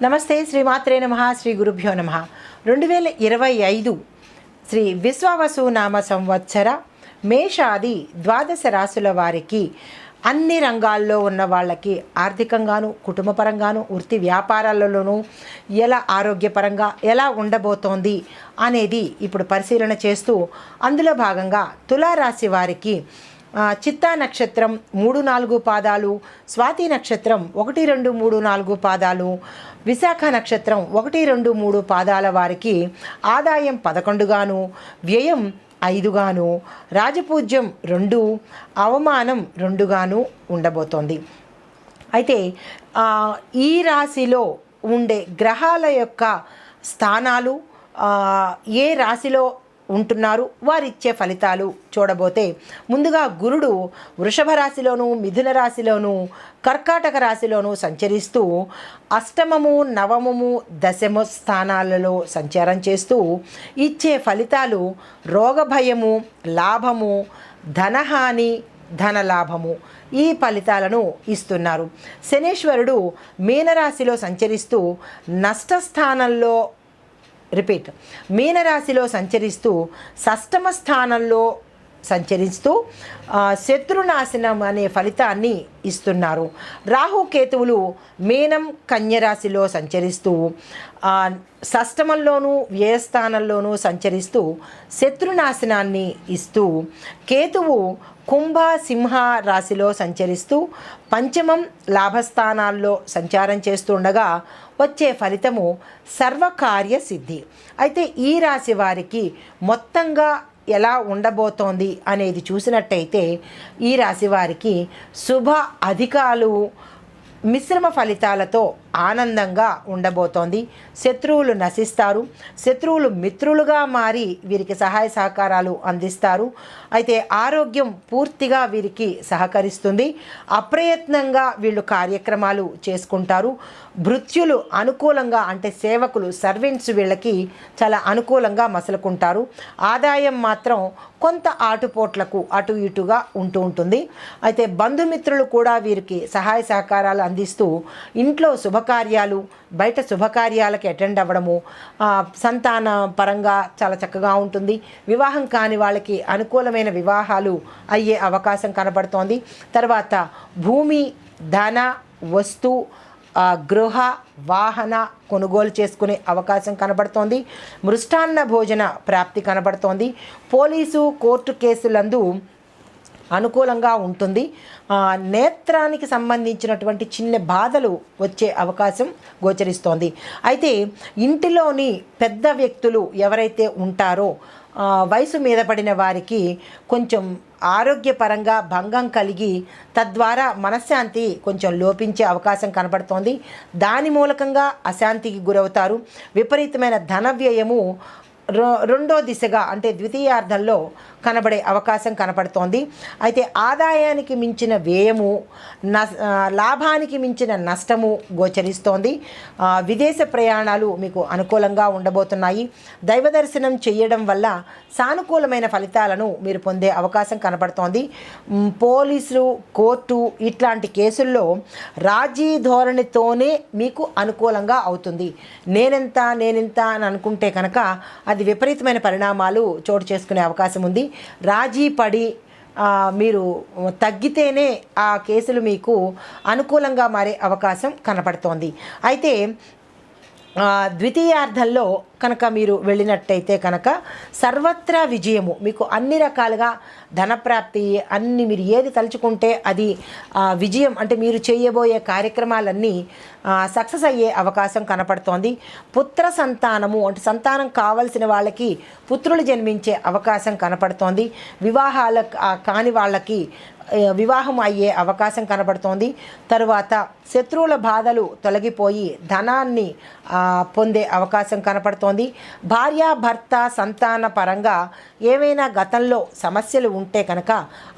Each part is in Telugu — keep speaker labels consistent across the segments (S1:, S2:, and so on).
S1: నమస్తే శ్రీమాత్రే నమ శ్రీ గురుభ్యో నమ. రెండు వేల ఇరవై ఐదు శ్రీ విశ్వావసు నామ సంవత్సర మేషాది ద్వాదశ రాశుల వారికి అన్ని రంగాల్లో ఉన్న వాళ్ళకి ఆర్థికంగాను కుటుంబపరంగాను వృత్తి వ్యాపారాలలోనూ ఎలా ఆరోగ్యపరంగా ఎలా ఉండబోతోంది అనేది ఇప్పుడు పరిశీలన చేస్తూ అందులో భాగంగా తులారాశి వారికి చిత్తా నక్షత్రం మూడు నాలుగు పాదాలు స్వాతి నక్షత్రం ఒకటి రెండు మూడు నాలుగు పాదాలు విశాఖ నక్షత్రం ఒకటి రెండు మూడు పాదాల వారికి ఆదాయం పదకొండుగాను వ్యయం ఐదుగాను రాజపూజ్యం రెండు అవమానం రెండుగాను ఉండబోతోంది. అయితే ఈ రాశిలో ఉండే గ్రహాల యొక్క స్థానాలు ఏ రాశిలో ఉంటున్నారు. వారిచ్చే ఫలితాలు చూడబోతే ముందుగా గురుడు వృషభ రాశిలోను మిథున రాశిలోను కర్కాటక రాశిలోను సంచరిస్తూ అష్టమము నవమము దశమ స్థానాలలో సంచారం చేస్తూ ఇచ్చే ఫలితాలు రోగభయము లాభము ధనహాని ధనలాభము ఈ ఫలితాలను ఇస్తున్నారు. శనేశ్వరుడు మీనరాశిలో సంచరిస్తూ నష్టస్థానంలో రిపీట్. మీనరాశిలో సంచరిస్తూ సష్టమ స్థానంలో సంచరిస్తూ శత్రునాశనం అనే ఫలితాన్ని ఇస్తున్నారు. రాహుకేతువులు మీనం కన్యరాశిలో సంచరిస్తూ సష్టమంలోనూ షష్టమంలోనూ వ్యయస్థానంలోనూ సంచరిస్తూ శత్రునాశనాన్ని ఇస్తూ కేతువు కుంభ సింహ రాశిలో సంచరిస్తూ పంచమం లాభస్థానాల్లో సంచారం చేస్తుండగా వచ్చే ఫలితము సర్వకార్య సిద్ధి. అయితే ఈ రాశి వారికి మొత్తంగా ఎలా ఉండబోతోంది అనేది చూసినట్టయితే ఈ రాశి వారికి శుభ అధికాలు మిశ్రమ ఫలితాలతో ఆనందంగా ఉండబోతోంది. శత్రువులు నశిస్తారు. శత్రువులు మిత్రులుగా మారి వీరికి సహాయ సహకారాలు అందిస్తారు. అయితే ఆరోగ్యం పూర్తిగా వీరికి సహకరిస్తుంది. అప్రయత్నంగా వీళ్ళు కార్యక్రమాలు చేసుకుంటారు. భృత్యులు అనుకూలంగా అంటే సేవకులు సర్వెంట్స్ వీళ్ళకి చాలా అనుకూలంగా మసలుకుంటారు. ఆదాయం మాత్రం కొంత ఆటుపోట్లకు అటు ఇటుగా ఉంటూ ఉంటుంది. అయితే బంధుమిత్రులు కూడా వీరికి సహాయ సహకారాలు అందిస్తూ ఇంట్లో శుభ శుభకార్యాలు బయట శుభకార్యాలకి అటెండ్ అవ్వడము సంతాన పరంగా చాలా చక్కగా ఉంటుంది. వివాహం కాని వాళ్ళకి అనుకూలమైన వివాహాలు అయ్యే అవకాశం కనబడుతోంది. తర్వాత భూమి ధన వస్తు గృహ వాహన కొనుగోలు చేసుకునే అవకాశం కనబడుతోంది. మృష్టాన్న భోజన ప్రాప్తి కనబడుతోంది. పోలీసు కోర్టు కేసులందు అనుకూలంగా ఉంటుంది. నేత్రానికి సంబంధించినటువంటి చిన్న బాధలు వచ్చే అవకాశం గోచరిస్తోంది. అయితే ఇంటిలోని పెద్ద వ్యక్తులు ఎవరైతే ఉంటారో వయసు మీద పడిన వారికి కొంచెం ఆరోగ్యపరంగా భంగం కలిగి తద్వారా మనశ్శాంతి కొంచెం లోపించే అవకాశం కనబడుతోంది దాని మూలకంగా అశాంతికి గురవుతారు. విపరీతమైన ధన వ్యయము రెండో దిశగా అంటే ద్వితీయార్థంలో కనబడే అవకాశం కనపడుతోంది. అయితే ఆదాయానికి మించిన వ్యయము న లాభానికి మించిన నష్టము గోచరిస్తోంది. విదేశ ప్రయాణాలు మీకు అనుకూలంగా ఉండబోతున్నాయి. దైవ దర్శనం చేయడం వల్ల సానుకూలమైన ఫలితాలను మీరు పొందే అవకాశం కనపడుతోంది. పోలీసులు కోర్టు ఇట్లాంటి కేసుల్లో రాజీ ధోరణితోనే మీకు అనుకూలంగా అవుతుంది. నేనెంత నేనెంత అని అనుకుంటే కనుక అది విపరీతమైన పరిణామాలు చోటు చేసుకునే అవకాశం ఉంది. రాజీ పడి మీరు తగ్గితేనే ఆ కేసులు మీకు అనుకూలంగా మారే అవకాశం కనపడుతోంది. అయితే ద్వితీయార్థంలో కనుక మీరు వెళ్ళినట్టయితే కనుక సర్వత్రా విజయము. మీకు అన్ని రకాలుగా ధనప్రాప్తి అన్ని మీరు ఏది తలుచుకుంటే అది ఆ, విజయం అంటే మీరు చేయబోయే కార్యక్రమాలన్నీ సక్సెస్ అయ్యే అవకాశం కనపడుతోంది. పుత్ర సంతానము అంటే సంతానం కావలసిన వాళ్ళకి పుత్రులు జన్మించే అవకాశం కనపడుతోంది. వివాహాల కాని వాళ్ళకి వివాహం అయ్యే అవకాశం కనబడుతోంది తరువాత శత్రువుల బాధలు తొలగిపోయి ధనాన్ని పొందే అవకాశం కనపడుతోంది. భార్య భర్త సంతాన పరంగా ఏవైనా గతంలో సమస్యలు ఉంటే కనుక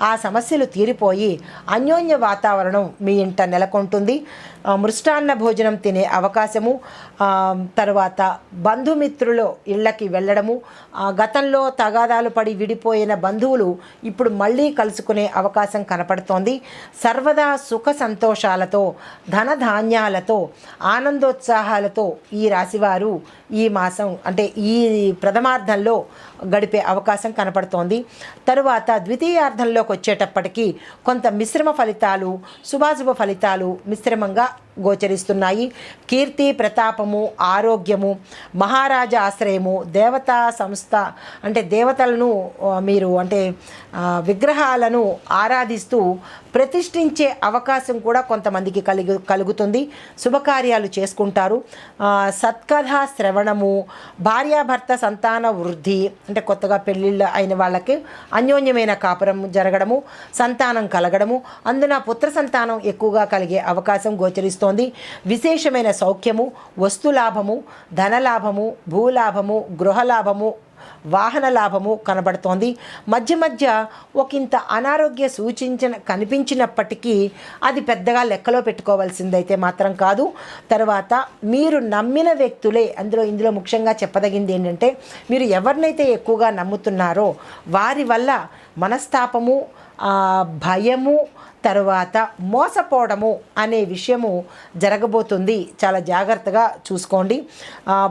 S1: ఆ సమస్యలు తీరిపోయి అన్యోన్య వాతావరణం మీ ఇంట నెలకొంటుంది. మృష్టాన్న భోజనం తినే అవకాశము తర్వాత బంధుమిత్రులు ఇళ్ళకి వెళ్ళడము ఆ, గతంలో తగాదాలు పడి విడిపోయిన బంధువులు ఇప్పుడు మళ్ళీ కలుసుకునే అవకాశం కనపడుతోంది. సర్వదా సుఖ సంతోషాలతో ధనధాన్యాలతో ఆనందోత్సాహాలతో ఈ రాశివారు ఈ మాసం అంటే ఈ ప్రథమార్థంలో గడిపే అవకాశం కనపడుతోంది. తరువాత ద్వితీయార్థంలోకి వచ్చేటప్పటికీ కొంత మిశ్రమ ఫలితాలు శుభాశుభ ఫలితాలు మిశ్రమంగా గోచరిస్తున్నాయి. కీర్తి ప్రతాపము ఆరోగ్యము మహారాజ ఆశ్రయము దేవతా సంస్థ అంటే దేవతలను మీరు అంటే విగ్రహాలను ఆరాధిస్తూ ప్రతిష్ఠించే అవకాశం కూడా కొంతమందికి కలిగి కలుగుతుంది. శుభకార్యాలు చేసుకుంటారు. సత్కథా శ్రవణము భార్యాభర్త సంతాన వృద్ధి అంటే కొత్తగా పెళ్ళిళ్ళు అయిన వాళ్ళకి అన్యోన్యమైన కాపురం జరగడము సంతానం కలగడము అందున పుత్ర సంతానం ఎక్కువగా కలిగే అవకాశం గోచరిస్తోంది. విశేషమైన సౌఖ్యము వస్తులాభము ధనలాభము భూలాభము గృహలాభము వాహన లాభము కనబడుతోంది. మధ్య మధ్య ఒకంత అనారోగ్య సూచించిన కనిపించినప్పటికీ అది పెద్దగా లెక్కలో పెట్టుకోవాల్సిందైతే మాత్రం కాదు. తర్వాత మీరు నమ్మిన వ్యక్తులే అందులో ఇందులో ముఖ్యంగా చెప్పదగింది ఏంటంటే మీరు ఎవరినైతే ఎక్కువగా నమ్ముతున్నారో వారి వల్ల మనస్తాపము భయము తర్వాత మోసపోవడము అనే విషయము జరగబోతుంది. చాలా జాగ్రత్తగా చూసుకోండి.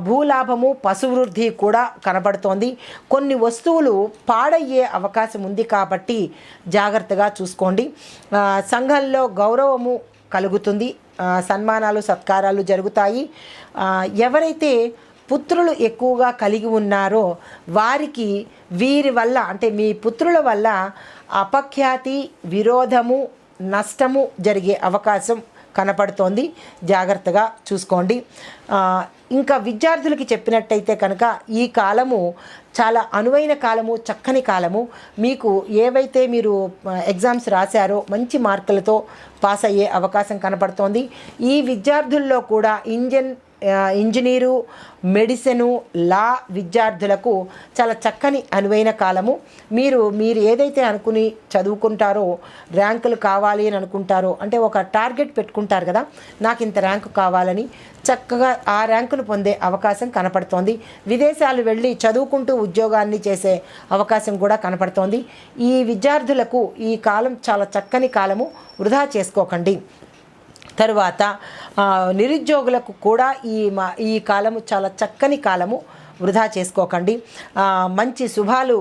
S1: భూలాభము పశువృద్ధి కూడా కనబడుతోంది. కొన్ని వస్తువులు పాడయ్యే అవకాశం ఉంది కాబట్టి జాగ్రత్తగా చూసుకోండి. సంఘంలో గౌరవము కలుగుతుంది. సన్మానాలు సత్కారాలు జరుగుతాయి. ఎవరైతే పుత్రులు ఎక్కువగా కలిగి ఉన్నారో వారికి వీరి వల్ల అంటే మీ పుత్రుల వల్ల అపఖ్యాతి విరోధము నష్టము జరిగే అవకాశం కనపడుతోంది. జాగ్రత్తగా చూసుకోండి. ఇంకా విద్యార్థులకి చెప్పినట్టయితే కనుక ఈ కాలము చాలా అనువైన కాలము చక్కని కాలము. మీకు ఏవైతే మీరు ఎగ్జామ్స్ రాశారో మంచి మార్కులతో పాస్ అయ్యే అవకాశం కనపడుతోంది. ఈ విద్యార్థుల్లో కూడా ఇంజన్ ఇంజనీరు మెడిసిను లా విద్యార్థులకు చాలా చక్కని అనువైన కాలము. మీరు మీరు ఏదైతే అనుకుని చదువుకుంటారో ర్యాంకులు కావాలి అని అనుకుంటారో అంటే ఒక టార్గెట్ పెట్టుకుంటారు కదా నాకు ఇంత ర్యాంకు కావాలని చక్కగా ఆ ర్యాంకును పొందే అవకాశం కనపడుతోంది. విదేశాలు వెళ్ళి చదువుకుంటూ ఉద్యోగాన్ని చేసే అవకాశం కూడా కనపడుతోంది. ఈ విద్యార్థులకు ఈ కాలం చాలా చక్కని కాలము. వృధా చేసుకోకండి. తరువాత నిరుద్యోగులకు కూడా ఈ మా ఈ కాలము చాలా చక్కని కాలము వృధా చేసుకోకండి. మంచి శుభాలు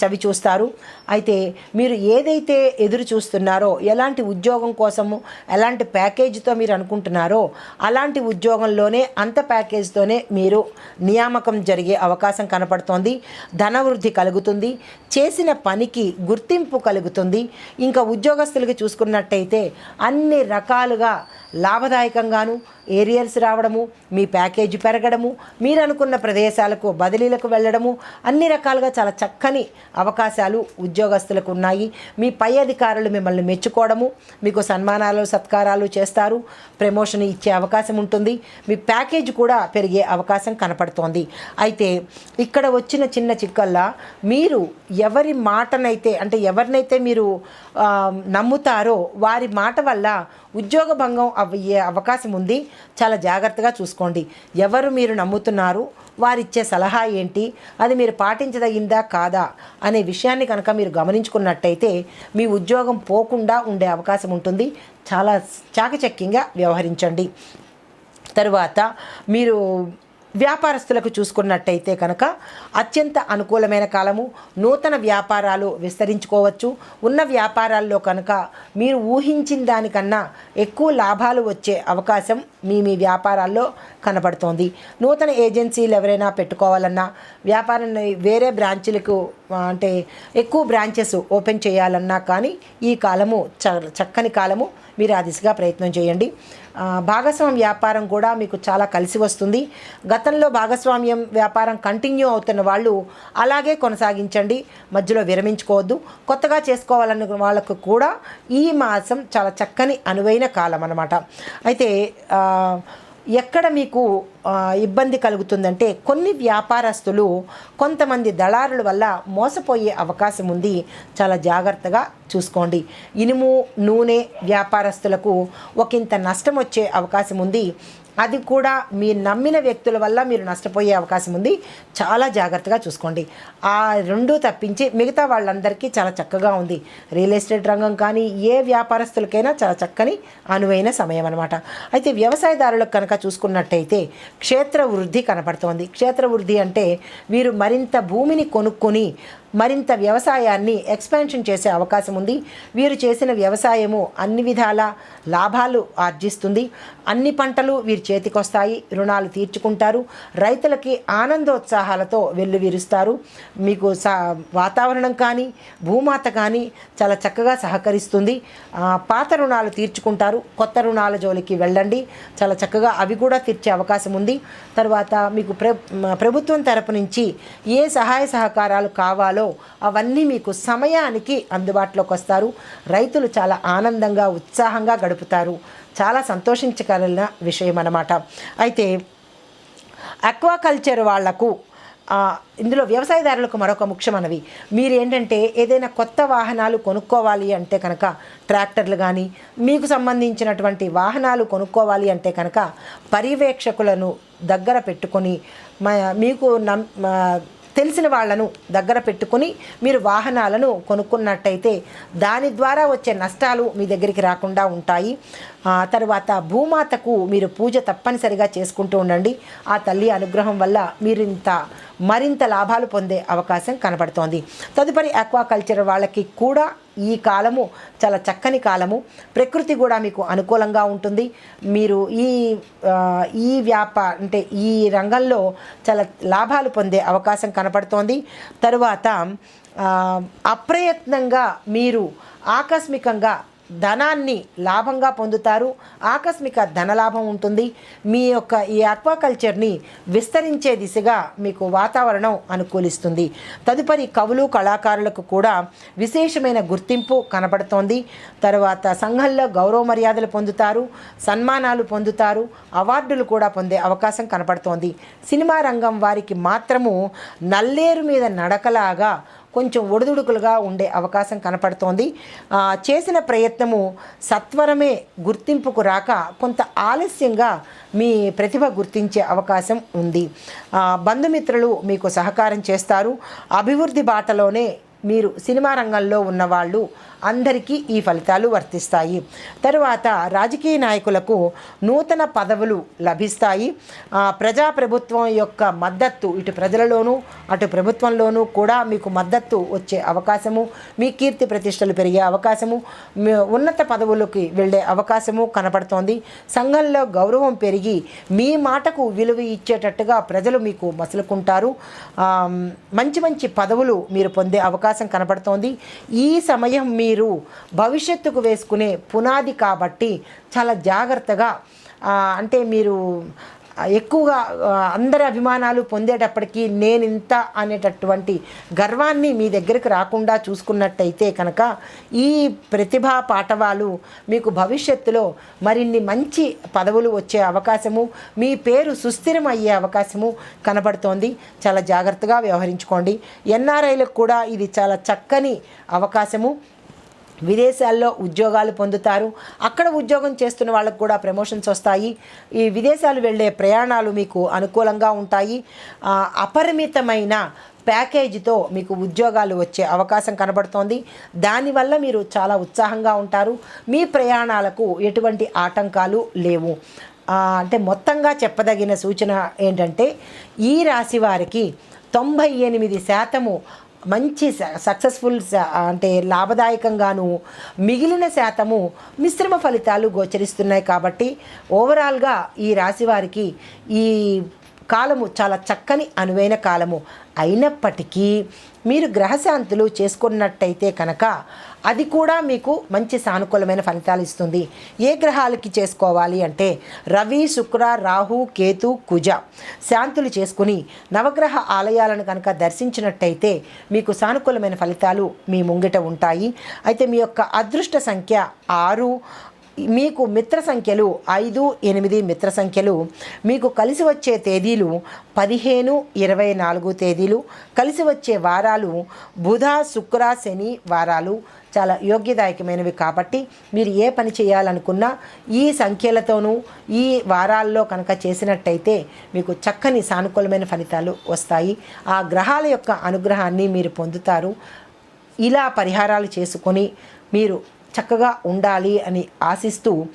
S1: చవి చూస్తారు. అయితే మీరు ఏదైతే ఎదురు చూస్తున్నారో ఎలాంటి ఉద్యోగం కోసము ఎలాంటి ప్యాకేజీతో మీరు అనుకుంటున్నారో అలాంటి ఉద్యోగంలోనే అంత ప్యాకేజీతోనే మీరు నియామకం జరిగే అవకాశం కనపడుతోంది. ధనవృద్ధి కలుగుతుంది. చేసిన పనికి గుర్తింపు కలుగుతుంది. ఇంకా ఉద్యోగస్తులకి చూసుకున్నట్టయితే అన్ని రకాలుగా లాభదాయకంగాను ఏరియల్స్ రావడము మీ ప్యాకేజీ పెరగడము మీరు అనుకున్న ప్రదేశాలకు బదిలీలకు వెళ్ళడము అన్ని రకాలుగా చాలా చక్కని అవకాశాలు ఉద్యోగస్తులకు ఉన్నాయి మీ పై అధికారులు మిమ్మల్ని మెచ్చుకోవడము మీకు సన్మానాలు సత్కారాలు చేస్తారు. ప్రమోషన్ ఇచ్చే అవకాశం ఉంటుంది. మీ ప్యాకేజ్ కూడా పెరిగే అవకాశం కనపడుతోంది. అయితే ఇక్కడ వచ్చిన చిన్న చిక్కల్లా మీరు ఎవరి మాటనైతే అంటే ఎవరినైతే మీరు నమ్ముతారో వారి మాట వల్ల ఉద్యోగ భంగం అయ్యే అవకాశం ఉంది. చాలా జాగ్రత్తగా చూసుకోండి. ఎవరు మీరు నమ్ముతున్నారు? వారిచ్చే సలహా ఏంటి? అది మీరు పాటించదగిందా కాదా? అనే విషయాన్ని కనుక మీరు గమనించుకున్నట్టయితే మీ ఉద్యోగం పోకుండా ఉండే అవకాశం ఉంటుంది. చాలా చాకచక్యంగా వ్యవహరించండి. తరువాత మీరు వ్యాపారస్తులకు చూసుకున్నట్టయితే కనుక అత్యంత అనుకూలమైన కాలము. నూతన వ్యాపారాలు విస్తరించుకోవచ్చు. ఉన్న వ్యాపారాల్లో కనుక మీరు ఊహించిన దానికన్నా ఎక్కువ లాభాలు వచ్చే అవకాశం మీ మీ వ్యాపారాల్లో కనబడుతోంది నూతన ఏజెన్సీలు ఎవరైనా పెట్టుకోవాలన్నా వ్యాపారాన్ని వేరే బ్రాంచులకు అంటే ఎక్కువ బ్రాంచెస్ ఓపెన్ చేయాలన్నా కానీ ఈ కాలము చ చక్కని కాలము మీరు ఆ దిశగా ప్రయత్నం చేయండి. భాగస్వామ్య వ్యాపారం కూడా మీకు చాలా కలిసి వస్తుంది. గతంలో భాగస్వామ్యం వ్యాపారం కంటిన్యూ అవుతున్న వాళ్ళు అలాగే కొనసాగించండి. మధ్యలో విరమించుకోవద్దు. కొత్తగా చేసుకోవాలన్న వాళ్ళకు కూడా ఈ మాసం చాలా చక్కని అనువైన కాలం అన్నమాట. అయితే ఎక్కడ మీకు ఇబ్బంది కలుగుతుందంటే కొన్ని వ్యాపారస్తులు కొంతమంది దళారుల వల్ల మోసపోయే అవకాశం ఉంది. చాలా జాగ్రత్తగా చూసుకోండి. ఇనుము నూనె వ్యాపారస్తులకు ఒకంత నష్టం వచ్చే అవకాశం ఉంది. అది కూడా మీరు నమ్మిన వ్యక్తుల వల్ల మీరు నష్టపోయే అవకాశం ఉంది. చాలా జాగ్రత్తగా చూసుకోండి. ఆ రెండు తప్పించి మిగతా వాళ్ళందరికీ చాలా చక్కగా ఉంది. రియల్ ఎస్టేట్ రంగం కానీ ఏ వ్యాపారస్తులకైనా చాలా చక్కని అనువైన సమయం అనమాట అయితే వ్యవసాయదారులకు కనుక చూసుకున్నట్టయితే క్షేత్ర వృద్ధి కనపడుతోంది. క్షేత్ర వృద్ధి అంటే వీరు మరింత భూమిని కొనుక్కొని మరింత వ్యవసాయాన్ని ఎక్స్పాన్షన్ చేసే అవకాశం ఉంది. వీరు చేసిన వ్యవసాయము అన్ని విధాల లాభాలు ఆర్జిస్తుంది. అన్ని పంటలు వీరి చేతికొస్తాయి. రుణాలు తీర్చుకుంటారు. రైతులకి ఆనందోత్సాహాలతో వెల్లువిరుస్తారు. మీకు సా వాతావరణం కానీ భూమాత కానీ చాలా చక్కగా సహకరిస్తుంది. పాత రుణాలు తీర్చుకుంటారు. కొత్త రుణాల జోలికి వెళ్ళండి. చాలా చక్కగా అవి కూడా తీర్చే అవకాశం ఉంది. తర్వాత మీకు ప్ర ప్రభుత్వం తరపు నుంచి ఏ సహాయ సహకారాలు కావాలో అవన్నీ మీకు సమయానికి అందుబాటులోకి వస్తారు. రైతులు చాలా ఆనందంగా ఉత్సాహంగా గడుపుతారు. చాలా సంతోషించగలిగిన విషయం అన్నమాట. అయితే అక్వాకల్చర్ వాళ్ళకు ఇందులో వ్యవసాయదారులకు మరొక ముఖ్యమైనవి. మీరు ఏంటంటే ఏదైనా కొత్త వాహనాలు కొనుక్కోవాలి అంటే కనుక ట్రాక్టర్లు కానీ మీకు సంబంధించినటువంటి వాహనాలు కొనుక్కోవాలి అంటే కనుక పర్యవేక్షకులను దగ్గర పెట్టుకొని మీకు నమ్ తెలిసిన వాళ్ళను దగ్గర పెట్టుకుని మీరు వాహనాలను కొనుక్కున్నట్టయితే దాని ద్వారా వచ్చే నష్టాలు మీ దగ్గరికి రాకుండా ఉంటాయి. తర్వాత భూమాతకు మీరు పూజ తప్పనిసరిగా చేసుకుంటూ ఉండండి. ఆ తల్లి అనుగ్రహం వల్ల మీరు ఇంత మరింత లాభాలు పొందే అవకాశం కనబడుతోంది. తదుపరి ఆక్వాకల్చర్ వాళ్ళకి కూడా ఈ కాలము చాలా చక్కని కాలము. ప్రకృతి కూడా మీకు అనుకూలంగా ఉంటుంది. మీరు ఈ ఈ వ్యాప అంటే ఈ రంగంలో చాలా లాభాలు పొందే అవకాశం కనపడుతోంది తరువాత అప్రయత్నంగా మీరు ఆకస్మికంగా ధనాన్ని లాభంగా పొందుతారు. ఆకస్మిక ధనలాభం ఉంటుంది. మీ యొక్క ఈ ఆక్వాకల్చర్ని విస్తరించే దిశగా మీకు వాతావరణం అనుకూలిస్తుంది. తదుపరి కవులు కళాకారులకు కూడా విశేషమైన గుర్తింపు కనబడుతోంది. తర్వాత సంఘంలో గౌరవ మర్యాదలు పొందుతారు సన్మానాలు పొందుతారు అవార్డులు కూడా పొందే అవకాశం కనపడుతోంది సినిమా రంగం వారికి మాత్రము నల్లేరు మీద నడకలాగా కొంచెం ఒడిదుడుకులుగా ఉండే అవకాశం కనపడుతోంది. చేసిన ప్రయత్నము సత్వరమే గుర్తింపుకు రాక కొంత ఆలస్యంగా మీ ప్రతిభ గుర్తించే అవకాశం ఉంది. బంధుమిత్రులు మీకు సహకారం చేస్తారు. అభివృద్ధి బాటలోనే మీరు సినిమా రంగంలో ఉన్నవాళ్ళు అందరికీ ఈ ఫలితాలు వర్తిస్తాయి. తరువాత రాజకీయ నాయకులకు నూతన పదవులు లభిస్తాయి. ప్రజాప్రభుత్వం యొక్క మద్దతు ఇటు ప్రజలలోనూ అటు ప్రభుత్వంలోనూ కూడా మీకు మద్దతు వచ్చే అవకాశము మీ కీర్తి ప్రతిష్టలు పెరిగే అవకాశము ఉన్నత పదవులకి వెళ్ళే అవకాశము కనపడుతోంది. సంఘంలో గౌరవం పెరిగి మీ మాటకు విలువ ఇచ్చేటట్టుగా ప్రజలు మీకు మసులుకుంటారు. మంచి మంచి పదవులు మీరు పొందే అవకాశం అవకాశం కనపడుతోంది ఈ సమయం మీరు భవిష్యత్తుకు వేసుకునే పునాది కాబట్టి చాలా జాగ్రత్తగా అంటే మీరు ఎక్కువగా అందరి అభిమానాలు పొందేటప్పటికీ నేను ఇంత అనేటటువంటి గర్వాన్ని మీ దగ్గరికి రాకుండా చూసుకున్నట్టయితే కనుక ఈ ప్రతిభా పాఠవాలు మీకు భవిష్యత్తులో మరిన్ని మంచి పదవులు వచ్చే అవకాశము మీ పేరు సుస్థిరం అయ్యే అవకాశము కనబడుతోంది. చాలా జాగ్రత్తగా వ్యవహరించుకోండి. ఎన్ఆర్ఐలకు కూడా ఇది చాలా చక్కని అవకాశము. విదేశాల్లో ఉద్యోగాలు పొందుతారు. అక్కడ ఉద్యోగం చేస్తున్న వాళ్ళకు కూడా ప్రమోషన్స్ వస్తాయి. ఈ విదేశాలు వెళ్ళే ప్రయాణాలు మీకు అనుకూలంగా ఉంటాయి. అపరిమితమైన ప్యాకేజీతో మీకు ఉద్యోగాలు వచ్చే అవకాశం కనబడుతోంది. దానివల్ల మీరు చాలా ఉత్సాహంగా ఉంటారు. మీ ప్రయాణాలకు ఎటువంటి ఆటంకాలు లేవు. అంటే మొత్తంగా చెప్పదగిన సూచన ఏంటంటే ఈ రాశి వారికి తొంభై ఎనిమిది శాతము మంచి స- సక్సెస్ఫుల్ అంటే లాభదాయకంగాను మిగిలిన శాతము మిశ్రమ ఫలితాలు గోచరిస్తున్నాయి కాబట్టి ఓవరాల్గా ఈ రాశి వారికి ఈ కాలము చాలా చక్కని అనువైన కాలము. అయినప్పటికీ మీరు గ్రహశాంతులు చేసుకున్నట్టయితే కనుక అది కూడా మీకు మంచి సానుకూలమైన ఫలితాలు ఇస్తుంది. ఏ గ్రహాలకి చేసుకోవాలి అంటే రవి శుక్ర రాహు కేతు కుజ శాంతులు చేసుకుని నవగ్రహ ఆలయాలను కనుక దర్శించినట్టయితే మీకు సానుకూలమైన ఫలితాలు మీ ముంగిట ఉంటాయి. అయితే మీ యొక్క అదృష్ట సంఖ్య ఆరు మీకు మిత్ర సంఖ్యలు ఐదు ఎనిమిది మిత్ర సంఖ్యలు. మీకు కలిసి వచ్చే తేదీలు పదిహేను ఇరవై నాలుగు తేదీలు. కలిసి వచ్చే వారాలు బుధ శుక్ర శని వారాలు చాలా యోగ్యదాయకమైనవి కాబట్టి మీరు ఏ పని చేయాలనుకున్నా ఈ సంఖ్యలతోనూ ఈ వారాల్లో కనుక చేసినట్టయితే మీకు చక్కని సానుకూలమైన ఫలితాలు వస్తాయి. ఆ గ్రహాల యొక్క అనుగ్రహాన్ని మీరు పొందుతారు. ఇలా పరిహారాలు చేసుకొని మీరు చక్కగా ఉండాలి అని ఆశిస్తూ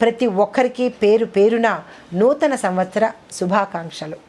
S1: ప్రతి ఒక్కరికి పేరు పేరున నూతన సంవత్సర శుభాకాంక్షలు.